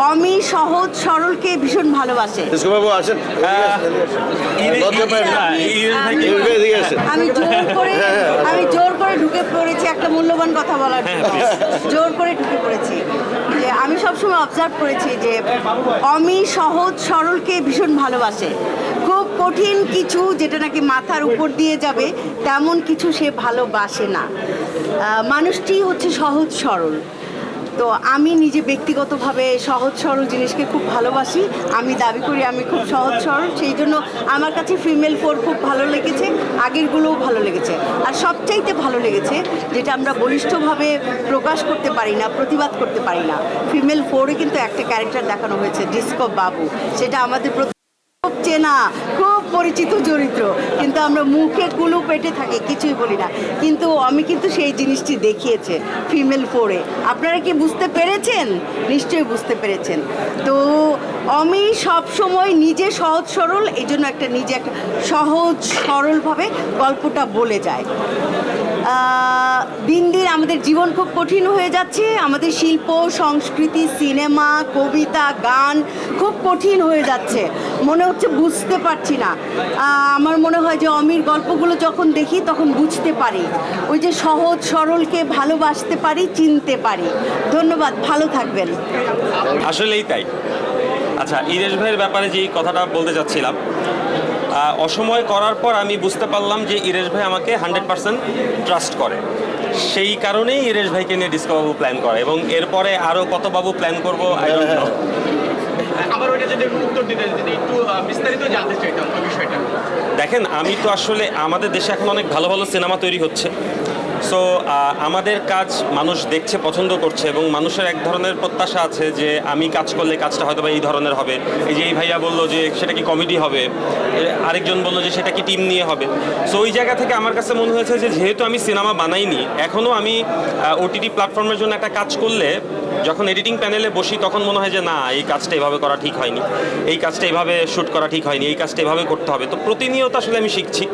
অমি সহজ সরলকে ভীষণ ভালোবাসে। বাবু আসেন। না আমি- জোর করে আমি জোর করে ঢুকে পড়েছি একটা মূল্যবান কথা বলার জন্য। জোর করে ঢুকে পড়েছি। যে আমি সবসময় অবজার্ভ করেছি যে অমি সহজ সরলকে ভীষণ ভালোবাসে। খুব কঠিন কিছু যেটা নাকি মাথার উপর দিয়ে যাবে তেমন কিছু সে ভালোবাসে না। মানুষটি হচ্ছে সহজ সরল। তো আমি নিজে ব্যক্তিগতভাবে সহজ সরল জিনিসকে খুব ভালোবাসি। আমি দাবি করি আমি খুব সহজ সরল, সেই জন্য আমার কাছে ফিমেল ফোর খুব ভালো লেগেছে, আগেরগুলোও ভালো লেগেছে। আর সবচাইতে ভালো লেগেছে, যেটা আমরা বলিষ্ঠভাবে প্রকাশ করতে পারি না, প্রতিবাদ করতে পারি না ফিমেল ফোরে কিন্তু একটা ক্যারেক্টার দেখানো হয়েছে ডিস্কো বাবু সেটা আমাদের চেনা, খুব পরিচিত চরিত্র, কিন্তু আমরা মুখে কুলু পেটে থাকি, কিছুই বলি না। কিন্তু আমি কিন্তু সেই জিনিসটি দেখিয়েছে ফিমেল ফোরে। আপনারা কি বুঝতে পেরেছেন? নিশ্চয়ই বুঝতে পেরেছেন। তো আমি সব সময় নিজে সহজ সরল এই জন্য একটা নিজে একটা সহজ সরলভাবে গল্পটা বলে যায় দিন দিন আমাদের জীবন খুব কঠিন হয়ে যাচ্ছে। আমাদের শিল্প, সংস্কৃতি, সিনেমা, কবিতা, গান খুব কঠিন হয়ে যাচ্ছে। মনে হচ্ছে বুঝতে পারছি না। আমার মনে হয় যে অমির গল্পগুলো যখন দেখি, তখন বুঝতে পারি। ওই যে সহজ, সরলকে ভালোবাসতে পারি, চিনতে পারি। ধন্যবাদ, ভালো থাকবেন। আসলেই তাই। আচ্ছা ইরেশ ভাইয়ের ব্যাপারে যে কথাটা বলতে চাচ্ছিলাম অসময় করার পর আমি বুঝতে পারলাম যে ইরেশ ভাই আমাকে হান্ড্রেড পার্সেন্ট ট্রাস্ট করে। সেই কারণেই ইরেশ ভাইকে নিয়ে ডিসকো বাবু প্ল্যান করে এবং এরপরে আরও কত বাবু প্ল্যান করব, I don't know. উত্তর একটু বিস্তারিত জানতে বিষয়টা। দেখেন, আমি তো আসলে আমাদের দেশে এখন অনেক ভালো ভালো সিনেমা তৈরি হচ্ছে। সো আমাদের কাজ মানুষ দেখছে, পছন্দ করছে এবং মানুষের এক ধরনের প্রত্যাশা আছে যে আমি কাজ করলে কাজটা হয়তো বা এই ধরনের হবে। এই যে এই ভাইয়া বলল যে সেটা কি কমেডি হবে আরেকজন বলল যে সেটা কি টিম নিয়ে হবে। সো ওই জায়গা থেকে আমার কাছে মনে হয়েছে যে যেহেতু আমি সিনেমা বানাইনি এখনও আমি ওটিটি প্ল্যাটফর্মের জন্য একটা কাজ করলে যখন এডিটিং প্যানেলে বসি তখন মনে হয় যে না, এই কাজটা এভাবে করা ঠিক হয়নি। এই কাজটা এভাবে শ্যুট করা ঠিক হয়নি, এই কাজটা এভাবে করতে হবে। তো প্রতিনিয়ত আসলে আমি শিখছি।